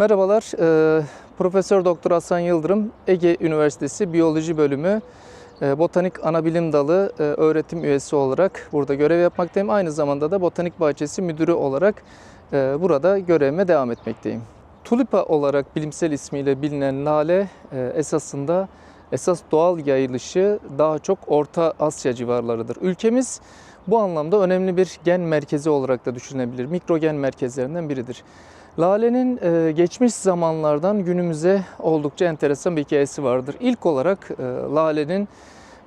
Merhabalar, e, Profesör Doktor Hasan Yıldırım, Ege Üniversitesi Biyoloji Bölümü e, Botanik Anabilim Dalı e, öğretim üyesi olarak burada görev yapmaktayım. Aynı zamanda da Botanik Bahçesi Müdürü olarak e, burada görevime devam etmekteyim. Tulipa olarak bilimsel ismiyle bilinen lale e, esasında esas doğal yayılışı daha çok Orta Asya civarlarıdır. Ülkemiz bu anlamda önemli bir gen merkezi olarak da düşünülebilir. Mikrogen merkezlerinden biridir. Lale'nin e, geçmiş zamanlardan günümüze oldukça enteresan bir hikayesi vardır. İlk olarak e, Lale'nin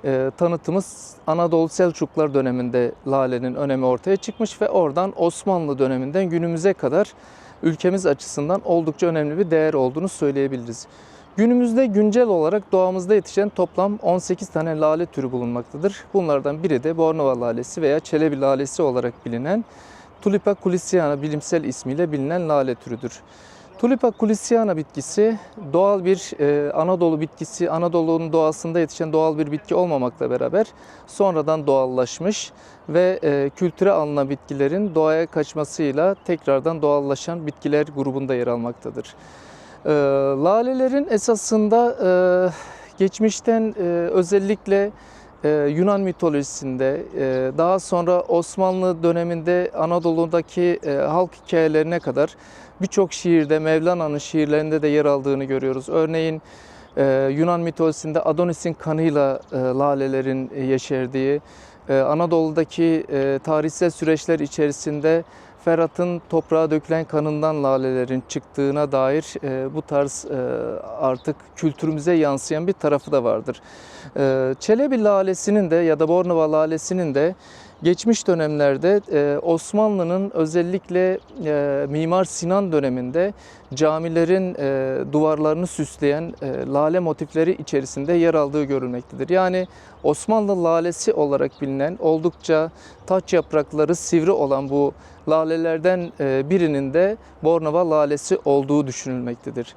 e, tanıtımız Anadolu Selçuklar döneminde Lale'nin önemi ortaya çıkmış ve oradan Osmanlı döneminden günümüze kadar ülkemiz açısından oldukça önemli bir değer olduğunu söyleyebiliriz. Günümüzde güncel olarak doğamızda yetişen toplam 18 tane lale türü bulunmaktadır. Bunlardan biri de Bornova lalesi veya Çelebi lalesi olarak bilinen Tulipa kulisiana bilimsel ismiyle bilinen lale türüdür. Tulipa kulisiana bitkisi doğal bir e, Anadolu bitkisi, Anadolu'nun doğasında yetişen doğal bir bitki olmamakla beraber sonradan doğallaşmış ve e, kültüre alınan bitkilerin doğaya kaçmasıyla tekrardan doğallaşan bitkiler grubunda yer almaktadır. E, lalelerin esasında e, geçmişten e, özellikle ee, Yunan mitolojisinde, e, daha sonra Osmanlı döneminde Anadolu'daki e, halk hikayelerine kadar birçok şiirde, Mevlana'nın şiirlerinde de yer aldığını görüyoruz. Örneğin e, Yunan mitolojisinde Adonis'in kanıyla lalelerin yeşerdiği, Anadolu'daki tarihsel süreçler içerisinde Ferhat'ın toprağa dökülen kanından lalelerin çıktığına dair e, bu tarz e, artık kültürümüze yansıyan bir tarafı da vardır. E, Çelebi lalesinin de ya da Bornova lalesinin de geçmiş dönemlerde e, Osmanlı'nın özellikle e, Mimar Sinan döneminde camilerin e, duvarlarını süsleyen lale motifleri içerisinde yer aldığı görülmektedir. Yani Osmanlı lalesi olarak bilinen oldukça taç yaprakları sivri olan bu lalelerden birinin de Bornova lalesi olduğu düşünülmektedir.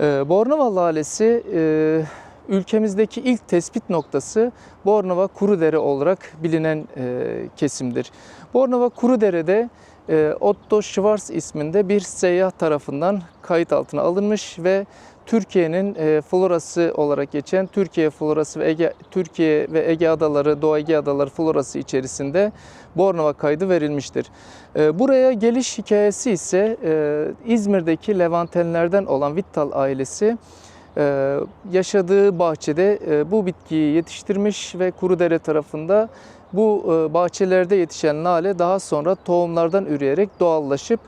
Bornova lalesi ülkemizdeki ilk tespit noktası Bornova Kurudere olarak bilinen kesimdir. Bornova Kurudere'de Otto Schwarz isminde bir seyyah tarafından kayıt altına alınmış ve Türkiye'nin florası olarak geçen Türkiye florası ve Ege Türkiye ve Ege adaları, Doğu Ege adaları florası içerisinde Bornova kaydı verilmiştir. Buraya geliş hikayesi ise İzmir'deki Levantenlerden olan Vittal ailesi yaşadığı bahçede bu bitkiyi yetiştirmiş ve Kurudere tarafında bu bahçelerde yetişen lale daha sonra tohumlardan üreyerek doğallaşıp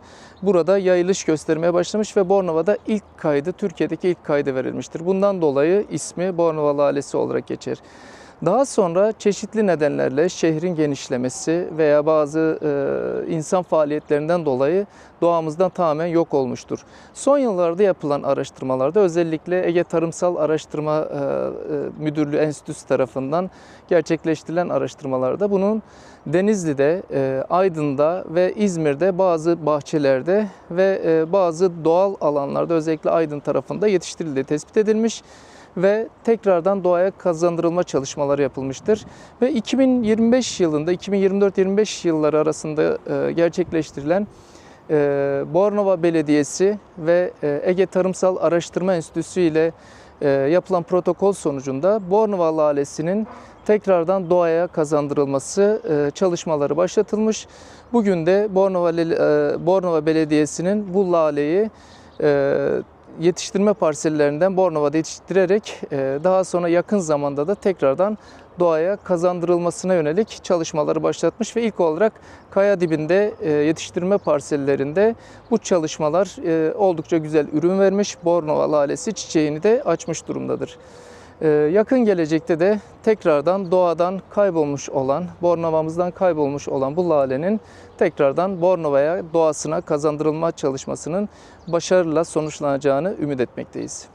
burada yayılış göstermeye başlamış ve Bornova'da ilk kaydı, Türkiye'deki ilk kaydı verilmiştir. Bundan dolayı ismi Bornova lalesi olarak geçer. Daha sonra çeşitli nedenlerle şehrin genişlemesi veya bazı e, insan faaliyetlerinden dolayı doğamızdan tamamen yok olmuştur. Son yıllarda yapılan araştırmalarda özellikle Ege Tarımsal Araştırma e, e, Müdürlüğü Enstitüsü tarafından gerçekleştirilen araştırmalarda bunun Denizli'de, e, Aydın'da ve İzmir'de bazı bahçelerde ve e, bazı doğal alanlarda özellikle Aydın tarafında yetiştirildiği tespit edilmiş ve tekrardan doğaya kazandırılma çalışmaları yapılmıştır. Ve 2025 yılında, 2024-25 yılları arasında e, gerçekleştirilen e, Bornova Belediyesi ve e, Ege Tarımsal Araştırma Enstitüsü ile yapılan protokol sonucunda Bornova lalesinin tekrardan doğaya kazandırılması çalışmaları başlatılmış. Bugün de Bornova, Bornova Belediyesi'nin bu laleyi yetiştirme parsellerinden Bornova'da yetiştirerek e, daha sonra yakın zamanda da tekrardan doğaya kazandırılmasına yönelik çalışmaları başlatmış ve ilk olarak kaya dibinde e, yetiştirme parsellerinde bu çalışmalar e, oldukça güzel ürün vermiş. Bornova lalesi çiçeğini de açmış durumdadır. Yakın gelecekte de tekrardan doğadan kaybolmuş olan, Bornova'mızdan kaybolmuş olan bu lalenin tekrardan Bornova'ya doğasına kazandırılma çalışmasının başarıyla sonuçlanacağını ümit etmekteyiz.